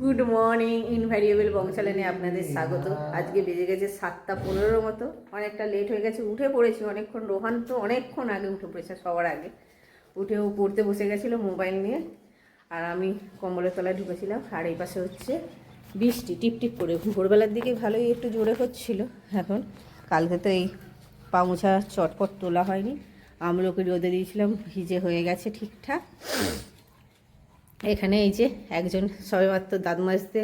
Good morning invariable বংশালানে আপনাদের স্বাগত। আজকে বেজে গেছে সাতটা পনেরো মতো। অনেকটা লেট হয়ে গেছে, উঠে পড়েছি। অনেকক্ষণ রোহান তো অনেকক্ষণ আগে উঠে পড়েছে, সবার আগে। উঠেও পড়তে বসে গেছিল মোবাইল নিয়ে। আর আমি কম্বলের তলায় ঢুকেছিলাম। আর এই পাশে হচ্ছে বৃষ্টি টিপ টিপ করে। ভোরবেলার দিকে ভালোই একটু জোরে হচ্ছিল এখন। কালকে তো এই পামুছা চটপট তোলা হয়নি। আমলোকে রোদে দিয়েছিলাম, ভিজে হয়ে গেছে ঠিকঠাক। এখানে এই যে একজন সবেমাত্র দাঁত মাজতে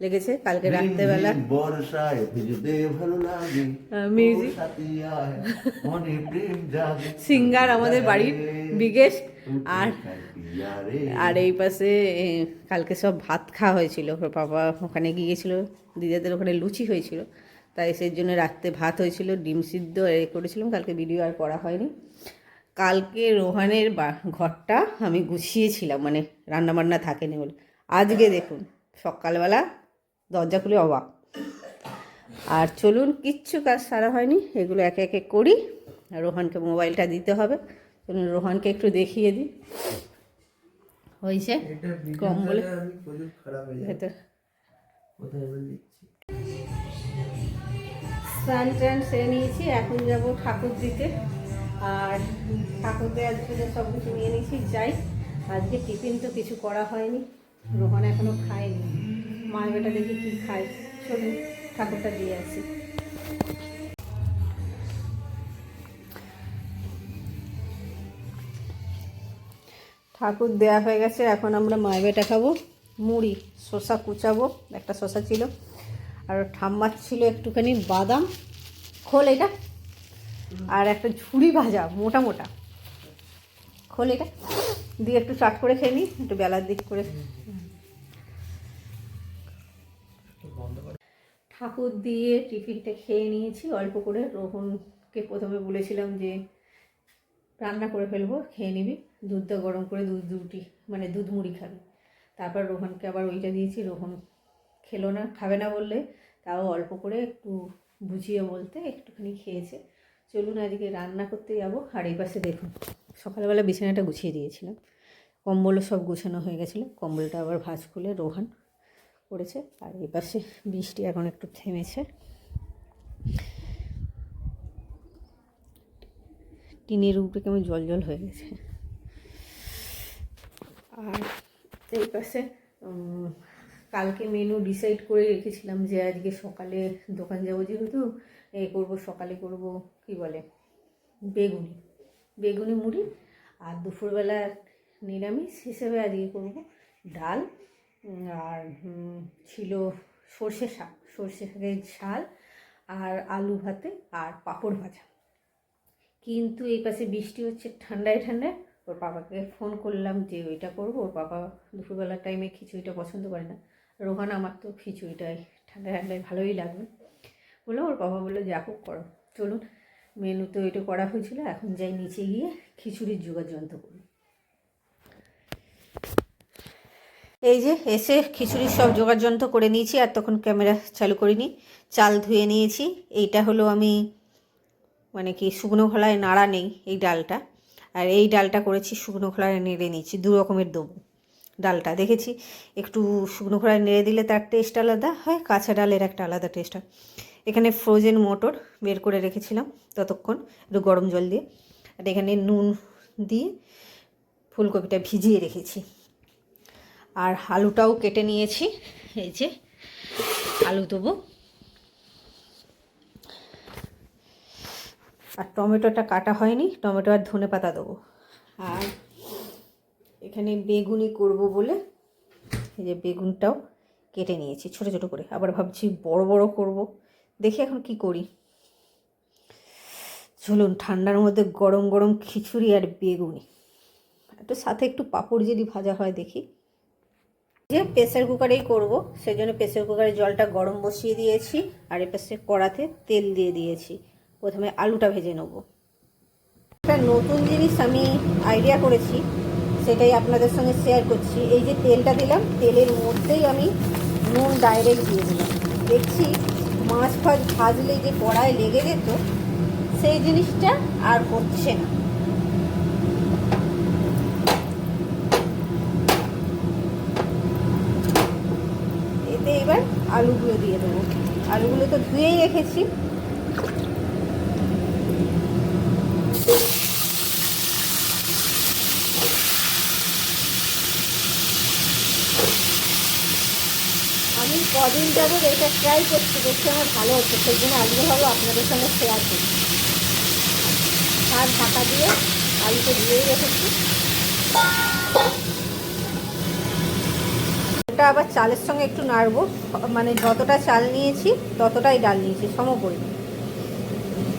লেগেছে কালকে রাত্রেবেলা। জাগে। সিঙ্গার আমাদের বাড়ির বিগেশ আর আর এই পাশে কালকে সব ভাত খাওয়া হয়েছিল। ওর বাবা ওখানে গিয়েছিল দিদাদের ওখানে লুচি হয়েছিল। তাই সেই জন্য রাত্রে ভাত হয়েছিল ডিম সিদ্ধ এ করেছিলাম কালকে ভিডিও আর করা হয়নি। কালকে রোহানের বা- ঘরটা আমি গুছিয়েছিলাম মানে রান্নাবান্না থাকেনি বলে। আজকে দেখুন সকালবেলা দরজা খুলে অবাক। আর চলুন কিচ্ছু কাজ সারা হয়নি এগুলো একে একে করি। রোহানকে মোবাইলটা দিতে হবে। চলুন রোহানকে একটু দেখিয়ে দিই। হয়েছে? কম বলে স্নান টান সেরে নিয়েছি এখন যাব ঠাকুর দিতে। আর ঠাকুরদের আজকে সব কিছু নিয়ে নিয়েছি, যাই, আজকে টিফিন তো কিছু করা হয়নি। রোহন এখনও খায়নি। মা বেটা দেখি কি খায়। চলুন, ঠাকুরটা দিয়ে আসি। ঠাকুর দেয়া হয়ে গেছে, এখন আমরা মায় বেটা খাব। মুড়ি, শসা কুচাবো, একটা শসা ছিল। আর ঠাম্মার ছিল একটুখানি বাদাম। খোল এটা। আর একটা ঝুড়ি ভাজা, মোটা মোটা। খোল এটা। দিয়ে একটু চাট করে খেয়ে নিই একটু বেলার দিক করে। ঠাকুর দিয়ে টিফিনটা খেয়ে নিয়েছি, অল্প করে। রোহনকে প্রথমে বলেছিলাম যে, রান্না করে ফেলব, খেয়ে নিবি। দুধটা গরম করে দুধ রুটি মানে দুধ মুড়ি খাবি। তারপর রোহনকে আবার ওইটা দিয়েছি। রোহন খেলো না, খাবে না বললে, তাও অল্প করে একটু বুঝিয়ে বলতে একটুখানি খেয়েছে। চলুন আজকে রান্না করতে যাব। আর এই পাশে দেখুন, সকালবেলা বিছানাটা গুছিয়ে দিয়েছিলাম। কম্বলও সব গুছানো হয়ে গেছিল। কম্বলটা আবার ভাঁজ খুলে রোহান করেছে। আর এই পাশে বৃষ্টি এখন একটু থেমেছে। টিনের উপরে কেমন জল জল হয়ে গেছে। আর এই পাশে কালকে মেনু ডিসাইড করে রেখেছিলাম যে আজকে সকালে দোকান যাব যেহেতু এ করব, সকালে করব, কি বলে, বেগুনি বেগুনি মুড়ি আর দুপুরবেলা নিরামিষ হিসেবে আজকে করব ডাল আর ছিল সর্ষে শাক, সর্ষে শাকের ঝাল আর আলু ভাতে আর পাঁপড় ভাজা। কিন্তু এই পাশে বৃষ্টি হচ্ছে ঠান্ডায় ঠান্ডায়, ওর বাবাকে ফোন করলাম যে ওইটা করব, ওর বাবা দুপুরবেলার টাইমে খিচুড়িটা পছন্দ করে না। রোহান আমার তো খিচুড়িটাই ঠান্ডায় ঠান্ডায় ভালোই লাগবে। বলল ওর বাবা বলল যা হোক করো। চলুন মেনু তো এটা করা হয়েছিল। এখন যাই নিচে গিয়ে খিচুড়ির জোগাড় যন্ত্র করি এই যে, এসে খিচুড়ির সব জোগাড় যন্ত্র করে নিয়েছি, আর তখন ক্যামেরা চালু করিনি। চাল ধুয়ে নিয়েছি। এইটা হলো আমি মানে কি, শুকনো খোলায় নাড়া নেই এই ডালটা। আর এই ডালটা করেছি শুকনো খোলায় নেড়ে নিয়েছি, দু রকমের দেবো ডালটা। দেখেছি, একটু শুকনো খোলায় নেড়ে দিলে তার টেস্ট আলাদা হয়, কাঁচা ডালের একটা আলাদা টেস্ট হয়। এখানে ফ্রোজেন মটর বের করে রেখেছিলাম ততক্ষণ, একটু গরম জল দিয়ে। আর এখানে নুন দিয়ে ফুলকপিটা ভিজিয়ে রেখেছি। আর আলুটাও কেটে নিয়েছি, এই যে আলু দেবো। আর টমেটোটা কাটা হয়নি, টমেটো আর ধনে পাতা দেবো। আর এখানে বেগুনি করব বলে এই যে বেগুনটাও কেটে নিয়েছি, ছোট ছোট করে। আবার ভাবছি বড় বড় করব। দেখি এখন কি করি। চলুন, ঠান্ডার মধ্যে গরম গরম খিচুড়ি আর বেগুনি। একটু সাথে একটু পাঁপড় যদি ভাজা হয় দেখি। যে প্রেসার কুকারেই করব সেই জন্য প্রেসার কুকারে জলটা গরম বসিয়ে দিয়েছি আর এপাশে কড়াতে তেল দিয়ে দিয়েছি। প্রথমে আলুটা ভেজে নেব। একটা নতুন জিনিস আমি আইডিয়া করেছি, সেটাই আপনাদের সঙ্গে শেয়ার করছি। এই যে তেলটা দিলাম, তেলের মধ্যেই আমি নুন ডাইরেক্ট দিয়ে দিলাম। দেখছি মাছ ফাছ ভাজলে যে কড়ায় লেগে যেত, সেই জিনিসটা আর হচ্ছে না। এতে এবার আলুগুলো দিয়ে দেবো। আলুগুলো তো ধুয়েই রেখেছি আমি কদিন যাবত এটা ট্রাই করছি, দেখছি আমার ভালো হচ্ছে। সেই জন্য আজকে ভাবো আপনাদের সঙ্গে শেয়ার করি। আর ঢাকা দিয়ে আলুটা দিয়েই রেখেছি। ওটা আবার চালের সঙ্গে একটু নাড়বো। মানে যতটা চাল নিয়েছি, ততটাই ডাল নিয়েছি, সমপরিমাণ।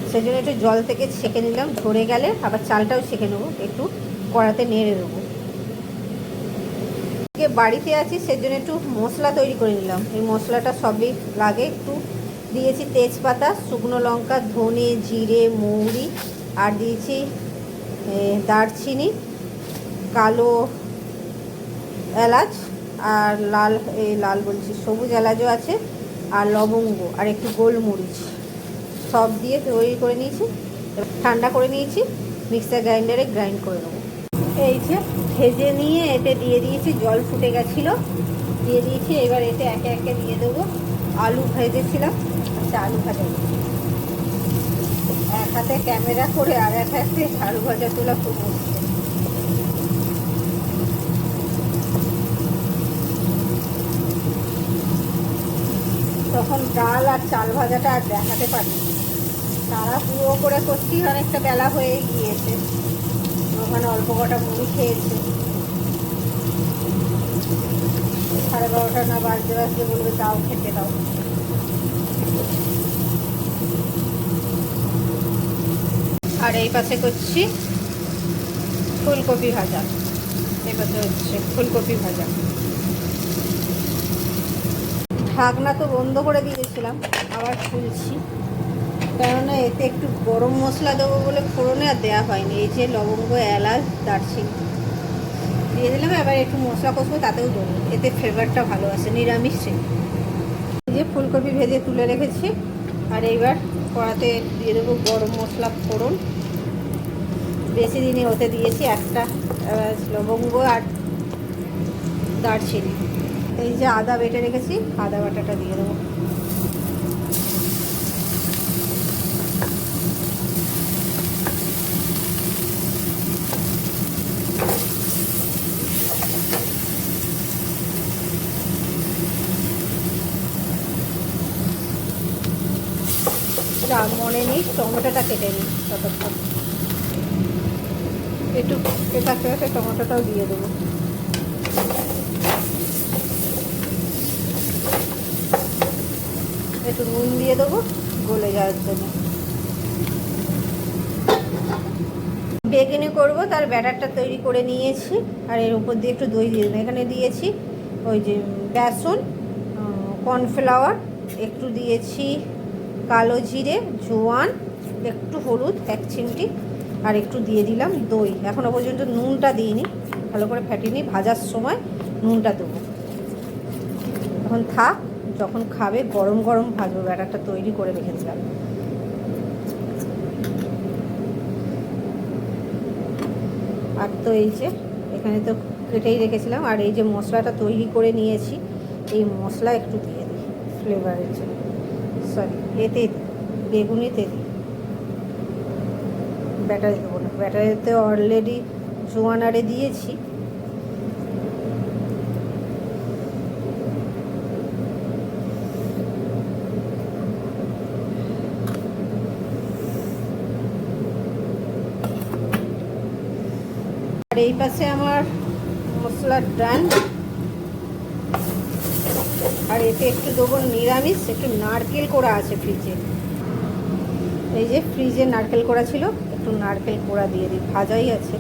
সেই জন্য একটু জল থেকে ছেঁকে নিলাম। ঝরে গেলে আবার চালটাও ছেঁকে নেব। একটু কড়াতে নেড়ে দেবো আজকে বাড়িতে আছি, সেজন্য একটু মশলা তৈরি করে নিলাম। এই মশলাটা সবই লাগে, একটু দিয়েছি তেজপাতা, শুকনো লঙ্কা, ধনে, জিরে, মৌরি, আর দিয়েছি দারচিনি, কালো এলাচ, আর লাল এই লাল বলছি, সবুজ এলাচও আছে, আর লবঙ্গ, আর একটু গোলমরিচ। সব দিয়ে তৈরি করে নিয়েছি ঠান্ডা করে নিয়েছি, মিক্সার গ্রাইন্ডারে গ্রাইন্ড করে নেব। এই যে ভেজে নিয়ে এতে দিয়ে দিয়েছি, জল ফুটে গেছিল। দিয়ে দিয়েছি, এবার এতে একে একে দিয়ে দেবো। আলু ভেজেছিলাম আচ্ছা আলু ভাজা এক হাতে ক্যামেরা করে আর এক হাতে আলু ভাজা তোলা খুব তখন ডাল আর চাল ভাজাটা আর দেখাতে পারি তারা পুরো করে করছি, অনেকটা বেলা হয়ে গিয়েছে। ওখানে অল্প কটা মুড়ি খেয়েছে। সাড়ে বারোটা না বাজতে বাজতে বলবে তাও খেতে দাও। আর এই পাশে করছি ফুলকপি ভাজা। এই পাশে হচ্ছে ফুলকপি ভাজা। ঢাকনা তো বন্ধ করে দিয়েছিলাম, আবার খুলছি। কেননা এতে একটু গরম মশলা দেবো বলে ফোড়নে আর দেওয়া হয়নি। এই যে লবঙ্গ, এলাচ, দারচিনি দিয়ে দিলাম, এবার একটু মশলা কষবো, তাতেও দেবো। এতে ফ্লেভারটা ভালো আছে নিরামিষ এই যে ফুলকপি ভেজে তুলে রেখেছি, আর এইবার কড়াতে দিয়ে দেবো গরম মশলা ফোড়ন। বেশি দিনে ওতে দিয়েছি একটা লবঙ্গ আর দারচিনি। এই যে আদা বেটে রেখেছি, আদা বাটাটা দিয়ে দেবো যা মনে নেই টমেটোটা কেটে নিই ততক্ষণ। একটু পেঁচা পেঁচে টমেটোটাও দিয়ে দেবো। একটু নুন দিয়ে দেবো, গলে যাওয়ার জন্য। বেগুনি করব, তার ব্যাটারটা তৈরি করে নিয়েছি, আর এর উপর দিয়ে একটু দই দিয়ে এখানে দিয়েছি ওই যে বেসন কর্নফ্লাওয়ার, একটু দিয়েছি কালো জিরে, জোয়ান একটু হলুদ, এক চিমটি, আর একটু দিয়ে দিলাম দই। এখনও পর্যন্ত নুনটা দিইনি, ভালো করে ফ্যাটিনি ভাজার সময় নুনটা দেবো। এখন থাক, যখন খাবে, গরম গরম ভাজবো, ব্যাটারটা তৈরি করে রেখে দিলাম। আর তো এই যে, এখানে তো কেটেই রেখেছিলাম, আর এই যে মশলাটা তৈরি করে নিয়েছি, এই মশলা একটু দিয়ে দিই ফ্লেভারের জন্য। সরি এতে বেগুনিতে দিই। ব্যাটারি দেবো না। ব্যাটারিতে অলরেডি জোয়ানারে দিয়েছি। আর এই পাশে আমার মশলার ডান আর এতে একটু দেবো নিরামিষ, একটু নারকেল করা আছে ফ্রিজে এই যে ফ্রিজে নারকেল করা ছিল। একটু নারকেল কোড়া দিয়ে দিই, ভাজাই আছে।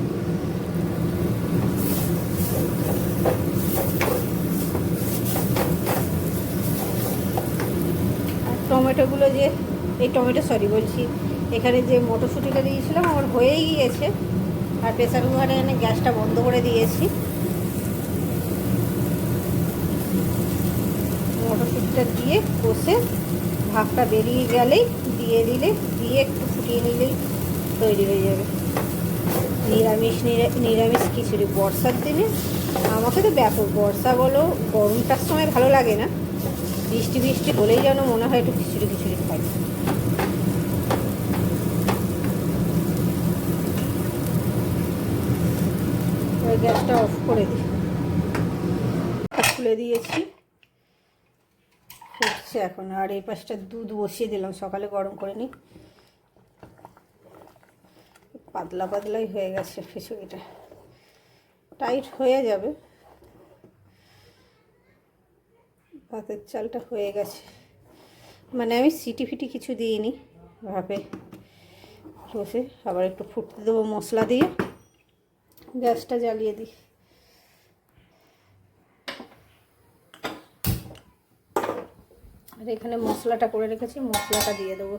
টমেটোগুলো যে, এই টমেটো সরি বলছি, এখানে যে মটরশুঁটিটা দিয়েছিলাম, আমার হয়েই গিয়েছে। আর প্রেসার কুকারে এনে গ্যাসটা বন্ধ করে দিয়েছি। মটরশুঁটিটা দিয়ে কষে ভাপটা বেরিয়ে গেলেই দিয়ে দিলে, দিয়ে একটু ফুটিয়ে নিলেই তৈরি হয়ে যাবে। নিরামিষ, নিরা- নিরামিষ খিচুড়ি। বর্ষার দিনে আমাকে তো ব্যাপক বর্ষা বলো, গরমটার সময় ভালো লাগে না। বৃষ্টি বৃষ্টি হলেই যেন মনে হয় একটু খিচুড়ি খিচুড়ি খাই। ওই গ্যাসটা অফ করে দিই। খুলে দিয়েছি। ফুটছে এখন। আর এই পাশটা দুধ বসিয়ে দিলাম। সকালে গরম করে নিই। পাতলা পাতলাই হয়ে গেছে খিচুড়িটা। টাইট হয়ে যাবে। ভাতের চালটা হয়ে গেছে। মানে আমি সিটি ফিটি কিছু দিইনি, ভাপে বসে। আবার একটু ফুটতে দেবো মশলা দিয়ে। গ্যাসটা জ্বালিয়ে দিই। আর এখানে মশলাটা করে রেখেছি, মশলাটা দিয়ে দেবো।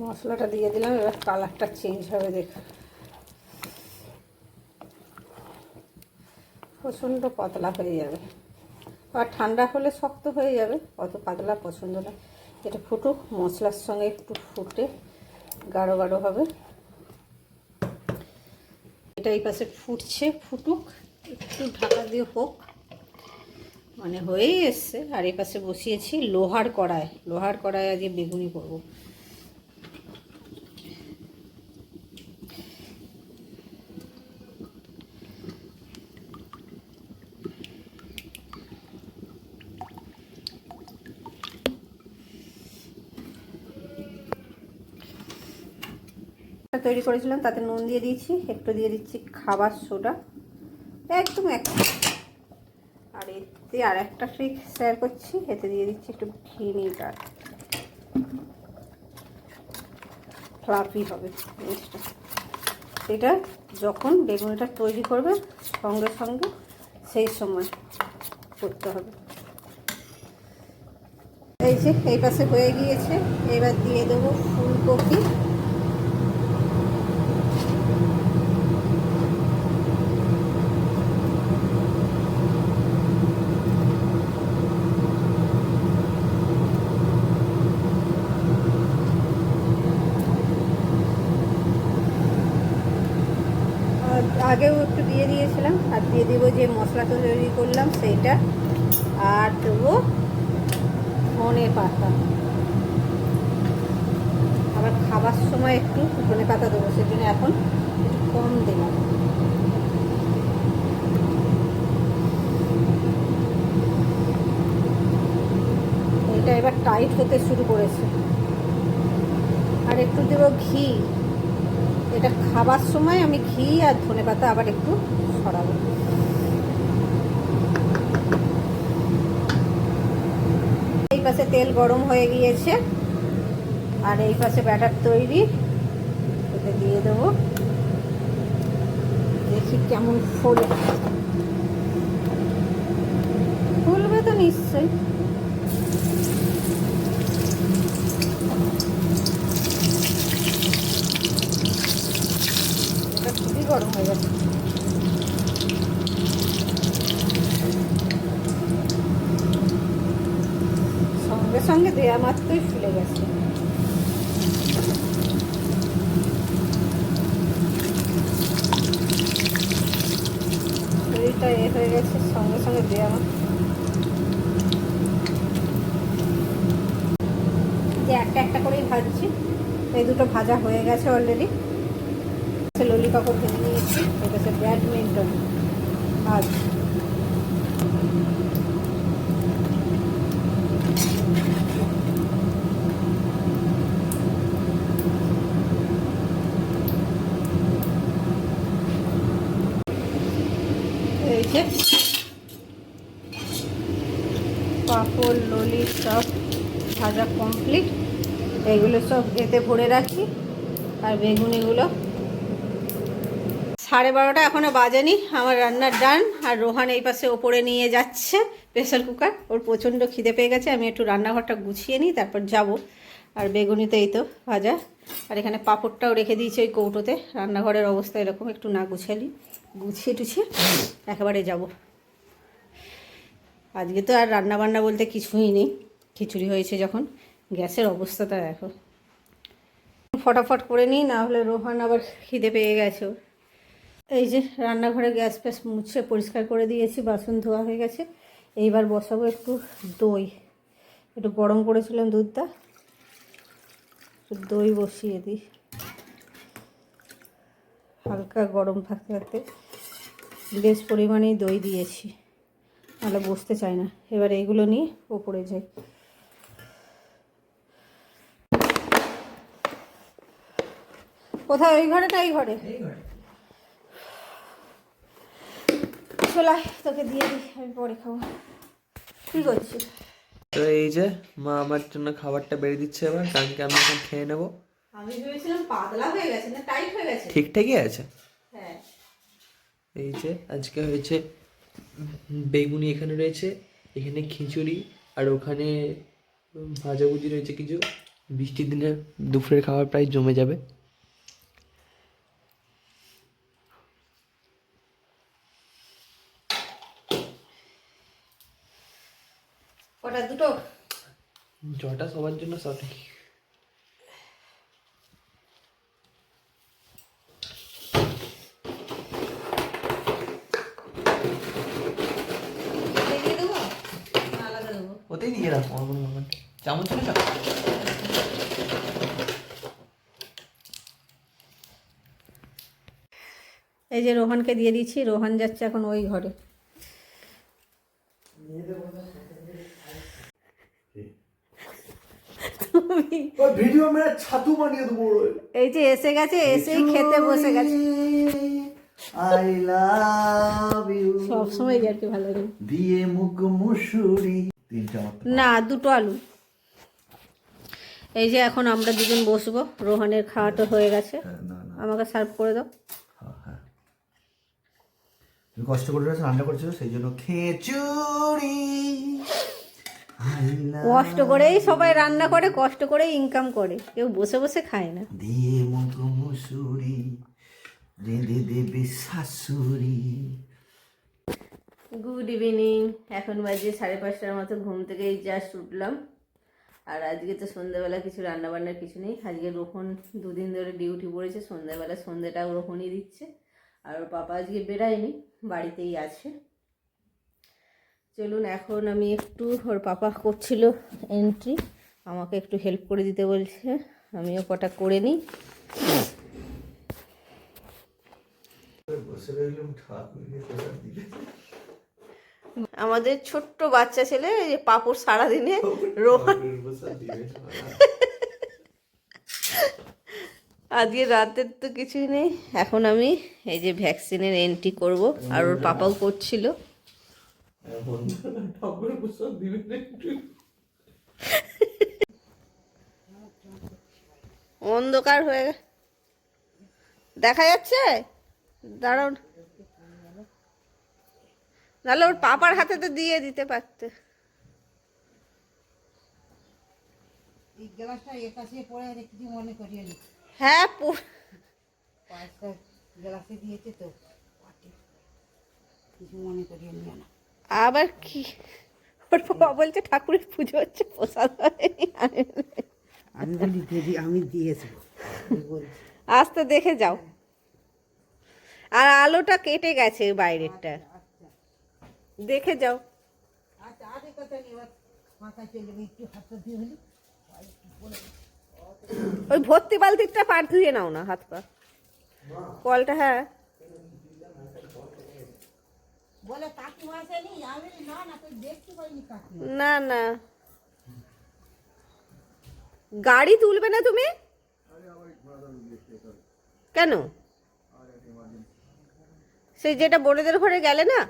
মশলাটা দিয়ে দিলাম, এবার কালারটা চেঞ্জ হবে দেখ। প্রচণ্ড পাতলা হয়ে যাবে। আর ঠান্ডা হলে শক্ত হয়ে যাবে, অত পাতলা পছন্দ না। এটা ফুটুক, মশলার সঙ্গে একটু ফুটে গাঢ় গাঢ় হবে। এটা এই পাশে ফুটছে, ফুটুক, একটু ঢাকা দিয়ে হোক। মানে হয়েই এসছে। আর এই পাশে বসিয়েছি লোহার কড়ায় লোহার কড়ায় আজকে বেগুনি করব। তৈরি করেছিলাম, তাতে নুন দিয়ে দিয়েছি, একটু দিয়ে দিচ্ছি খাবার সোডা, একদম এক আর এতে আর একটা ট্রিক শেয়ার করছি, এতে দিয়ে দিচ্ছি একটু ভিনিগার ফ্লাফি হবে জিনিসটা এটা যখন বেগুনিটা তৈরি করবে, সঙ্গে সঙ্গে সেই সময় করতে হবে। এই যে, এই পাশে হয়ে গিয়েছে, এবার দিয়ে দেবো ফুলকপি আর আগেও একটু দিয়ে দিয়েছিলাম আর দিয়ে দেবো যে মশলাটা তৈরি করলাম সেইটা আর দেবো ধনে পাতা। আবার খাবার সময় একটু ধনে পাতা দেবো সেই জন্য এখন একটু কম দিলাম এটা এবার টাইট হতে শুরু করেছে। আর একটু দেবো ঘি। এটা খাবার সময় আমি ঘি আর ধনে পাতা আবার একটু সরাবো। এই পাশে তেল গরম হয়ে গিয়েছে, আর এই পাশে ব্যাটার তৈরি এটা দিয়ে দেবো। দেখি কেমন ফোলে। ফুলবে তো নিশ্চয়ই এটা খুবই গরম হয়ে গেছে। সঙ্গে সঙ্গে দেয়া মাত্রই ফুলে গেছে। শরীরটা এ হয়ে গেছে, সঙ্গে সঙ্গে দেয়া যে একটা একটা করেই ভাজছি। এই দুটো ভাজা হয়ে গেছে অলরেডি ললিপপও ভেজে নিয়েছি। এটা হচ্ছে ব্যাডমিন্টন এই যে পাঁপড় ললি সব ভাজা কমপ্লিট এগুলো সব এতে ভরে রাখি। আর বেগুনিগুলো সাড়ে বারোটা এখনও বাজেনি, আমার রান্নার ডান, আর রোহান এই পাশে ওপরে নিয়ে যাচ্ছে প্রেসার কুকার। ওর প্রচণ্ড খিদে পেয়ে গেছে, আমি একটু রান্নাঘরটা গুছিয়ে নিই, তারপর যাব। আর বেগুনিতে এই তো ভাজা। আর এখানে পাঁপড়টাও রেখে দিয়েছি ওই কৌটোতে। রান্নাঘরের অবস্থা এরকম, একটু না গুছালি গুছিয়ে টুছিয়ে একেবারে যাব। আজকে তো আর রান্না বান্না বলতে কিছুই নেই। খিচুড়ি হয়েছে যখন, গ্যাসের অবস্থাটা দেখো। ফটাফট করে নিই, না হলে রোহান আবার খিদে পেয়ে গেছে। এই যে রান্নাঘরে গ্যাস ফ্যাস মুছে পরিষ্কার করে দিয়েছি, বাসন ধোয়া হয়ে গেছে। এইবার বসাবো একটু দই। একটু গরম করেছিলাম দুধটা দই বসিয়ে দিই। হালকা গরম থাকতে থাকতে বেশ পরিমাণেই দই দিয়েছি, নাহলে বসতে চায় না। এবার এইগুলো নিয়ে ওপরে যাই। কোথায়? ওই ঘরে? না এই ঘরে এই ঘরে চলাই তোকে দিয়ে দিই আমি পরে খাব। কী করছিস? তো এই যে মা আমার জন্য খাবারটা বেড়ে দিচ্ছে এবার কারণকে আমি এখন খেয়ে নেব। আমি ভেবেছিলাম পাতলা হয়ে গেছে না টাইট হয়ে গেছে? ঠিকঠাকই আছে। হ্যাঁ। এই যে আজকে হয়েছে বেগুনি এখানে রয়েছে এখানে খিচুড়ি আর ওখানে ভাজাভুজি রয়েছে কিছু। বৃষ্টির দিনে দুপুরের খাবার প্রায় জমে যাবে কটা দুটো জটা সবার জন্য সঠিক। ওতেই দিয়ে রাখো আমার কোনো ব্যাপার। চামচ ছিল এই যে রোহানকে দিয়ে দিচ্ছি রোহান যাচ্ছে এখন ওই ঘরে। ভিডিও মেরে ছাতু বানিয়ে দেবো এই যে এসে গেছে এসেই খেতে বসে গেছে। আই লাভ ইউ সবসময় আর কি ভালো লাগে। দিয়ে মুখ মুসুরি। না দুটো আলু। এই যে এখন আমরা দুজন বসবো রোহানের খাওয়াটা হয়ে গেছে। হ্যাঁ, আমাকে সার্ভ করে দাও। হ্যাঁ, হ্যাঁ। তুমি কষ্ট করে রয়েছো, রান্না করছ সেই জন্য খেচুড়ি। কষ্ট করেই সবাই রান্না করে কষ্ট করেই ইনকাম করে। কেউ বসে বসে খায় না। দিয়ে মুখ মুসুরি রেঁধে দেবে শাশুড়ি। গুড ইভিনিং এখন বাজে সাড়ে পাঁচটার মতো ঘুম থেকে জাস্ট উঠলাম। আর আজকে তো সন্ধ্যাবেলা কিছু রান্না বান্নার কিছু নেই। আজকে রোহন দুদিন ধরে ডিউটি পড়েছে সন্ধ্যাবেলা সন্ধ্যাটাও রোহনই দিচ্ছে। আর ওর পাপা আজকে বেরায়নি বাড়িতেই আছে। চলুন, এখন আমি একটু ওর পাপা করছিল এন্ট্রি আমাকে একটু হেল্প করে দিতে বলছে। আমিও কটা করে নিই। আমাদের ছোট্ট বাচ্চা ছেলে পাপড় সারাদিনে রোহন। আজকে রাতের তো কিছুই নেই। এখন আমি এই যে ভ্যাকসিনের এন্ট্রি করব। আর ওর পাপাও করছিল। ঠাকুরের প্রসাদ দিবে না একটু অন্ধকার হয়ে দেখা যাচ্ছে? দাঁড়ান নাহলে ওর পাপার হাতে তো দিয়ে দিতে পারতে। মনে হ্যাঁ গ্লাসে দিয়েছে তো। কিছু মনে করিয়ে নিও না। আবার কি? ওর বাবা বলছে ঠাকুরের পুজো হচ্ছে প্রসাদ। আমি বলি দিদি আমি দিয়েছি। আস্তে দেখে যাও। আর আলোটা কেটে গেছে বাইরেরটা। দেখে যাও। ওই ভর্তি বালতিটা পার ধুয়ে নাও না হাত পা। কলটা হ্যাঁ বলে কাকিমা আসেনি আমি বলি, না না গাড়ি তুলবে না তুমি? কেন? সেই যেটা বোনেদের ঘরে গেলে না?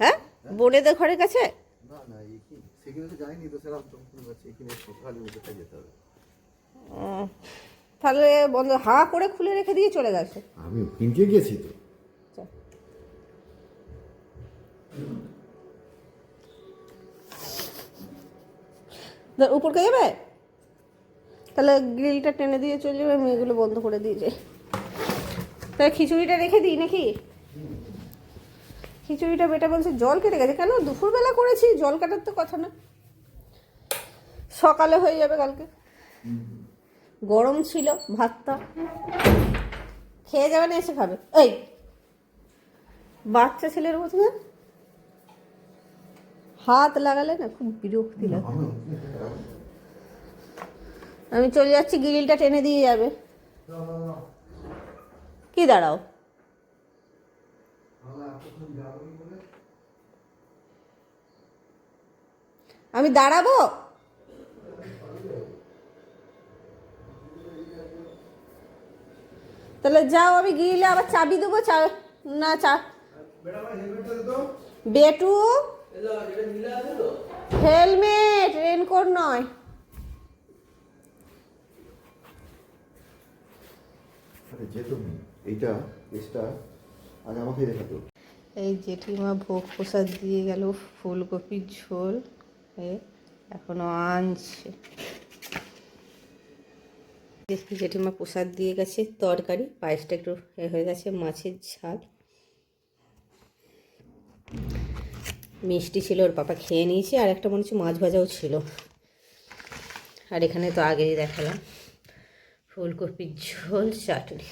হ্যাঁ? বোনেদের ঘরের কাছে? না না সেখানে তো যাইনি তো সেরকম তো কোনো আছে এখানে সকালে উঠে যেতে হবে। ও, তাহলে বন্ধ হা করে খুলে রেখে দিয়ে চলে গেছে। আমি কিনতে গেছি তো। উপরকে যাবে? তাহলে গ্রিলটা টেনে দিয়ে চলে যাবে আমি এগুলো বন্ধ করে দিয়ে যাই। তাহলে খিচুড়িটা রেখে দিই নাকি? খিচুড়িটা বেটা বলছে জল কেটে গেছে। কেন? দুপুরবেলা করেছি জল কাটার তো কথা না। সকালে হয়ে যাবে কালকে। গরম ছিল, ভাতটা। খেয়ে যাবে না এসে খাবে। এই, বাচ্চা ছেলের মতো হাত লাগালে না খুব বিরক্তি লাগে। আমি চলে যাচ্ছি, গ্রিলটা টেনে দিয়ে যাবে। কি দাঁড়াও? আমি দাঁড়াবো? তাহলে যাও আমি গিয়ে আবার চাবি দেবো চা না চা। বেটু হেলমেট রেনকোট নয়। আরে এইটা কেসটা আমাকে দেখাতো। এই জেঠিমা ভোগ প্রসাদ দিয়ে গেল ফুলকপির ঝোল এ এখনও আনছে। দেখি জেঠিমা প্রসাদ দিয়ে গেছে তরকারি পায়েসটা একটু এ হয়ে গেছে মাছের ঝাল। মিষ্টি ছিল ওর পাপা খেয়ে নিয়েছে আর একটা মনে হচ্ছে মাছ ভাজাও ছিল। আর এখানে তো আগেই দেখালাম ফুলকপির ঝোল চাটনি।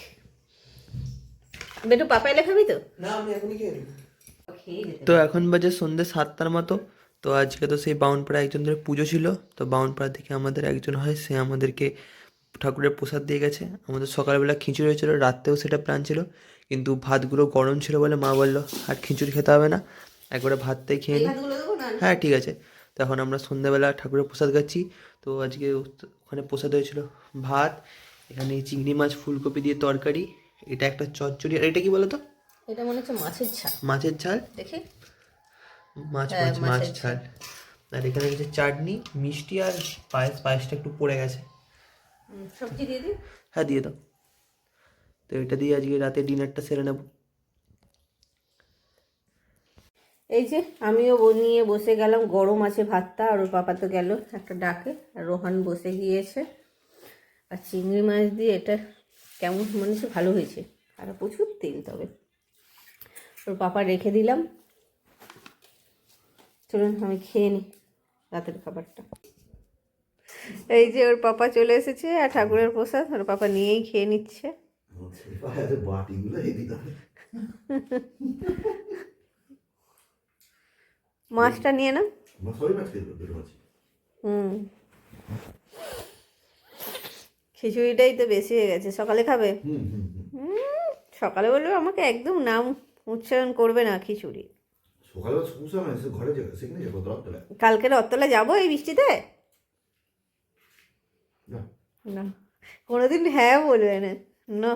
বেটু পাপা এলে খাবি তো? তো এখন বাজে সন্ধ্যে সাতটার মতো তো আজকে তো সেই বাউনপাড়া একজনদের পুজো ছিল তো বাউনপাড়া থেকে আমাদের একজন হয় সে আমাদেরকে ঠাকুরের প্রসাদ দিয়ে গেছে। আমাদের সকালবেলা খিচুড়ি হয়েছিল রাত্রেও সেটা প্ল্যান ছিল কিন্তু ভাতগুলো গরম ছিল বলে মা বলল আর খিচুড়ি খেতে হবে না একবারে ভাতটাই খেয়ে নিই হ্যাঁ ঠিক আছে। তো এখন আমরা সন্ধ্যাবেলা ঠাকুরের প্রসাদ খাচ্ছি। তো আজকে ওখানে প্রসাদ হয়েছিল ভাত এখানে চিংড়ি মাছ ফুলকপি দিয়ে তরকারি এটা একটা চচ্চড়ি আর এটা কি বলো তো এটা মনে হচ্ছে মাছের ঝাল। মাছের ঝাল? দেখি। মাছ হ্যাঁ, মাছ মাছ ঝাল। আর এখানে হচ্ছে চাটনি মিষ্টি আর পায়েস পায়েসটা একটু পড়ে গেছে। সবজি দিয়ে দিই? হ্যাঁ দিয়ে দাও। তো এটা দিয়ে আজকে রাতে ডিনারটা সেরে নেব। এই যে আমিও নিয়ে বসে গেলাম গরম আছে ভাতটা আর ওর পাপা তো গেল একটা ডাকে আর রোহান বসে গিয়েছে। আর চিংড়ি মাছ দিয়ে এটা কেমন মনে হচ্ছে ভালো হয়েছে। আর প্রচুর তেল তবে। ওর পাপা রেখে দিলাম। চলুন আমি খেয়ে নিই রাতের খাবারটা। এই যে ওর পাপা চলে এসেছে আর ঠাকুরের প্রসাদ ওর পাপা নিয়েই খেয়ে নিচ্ছে। মাছটা নিয়ে না হুম। খিচুড়িটাই তো বেশি হয়ে গেছে। সকালে খাবে? সকালে বলবে আমাকে একদম নাম উচ্চারণ করবে না খিচুড়ি। ঘরে কালকে রত্তলা যাব এই বৃষ্টিতে? না কোনোদিন হ্যাঁ বলবে না না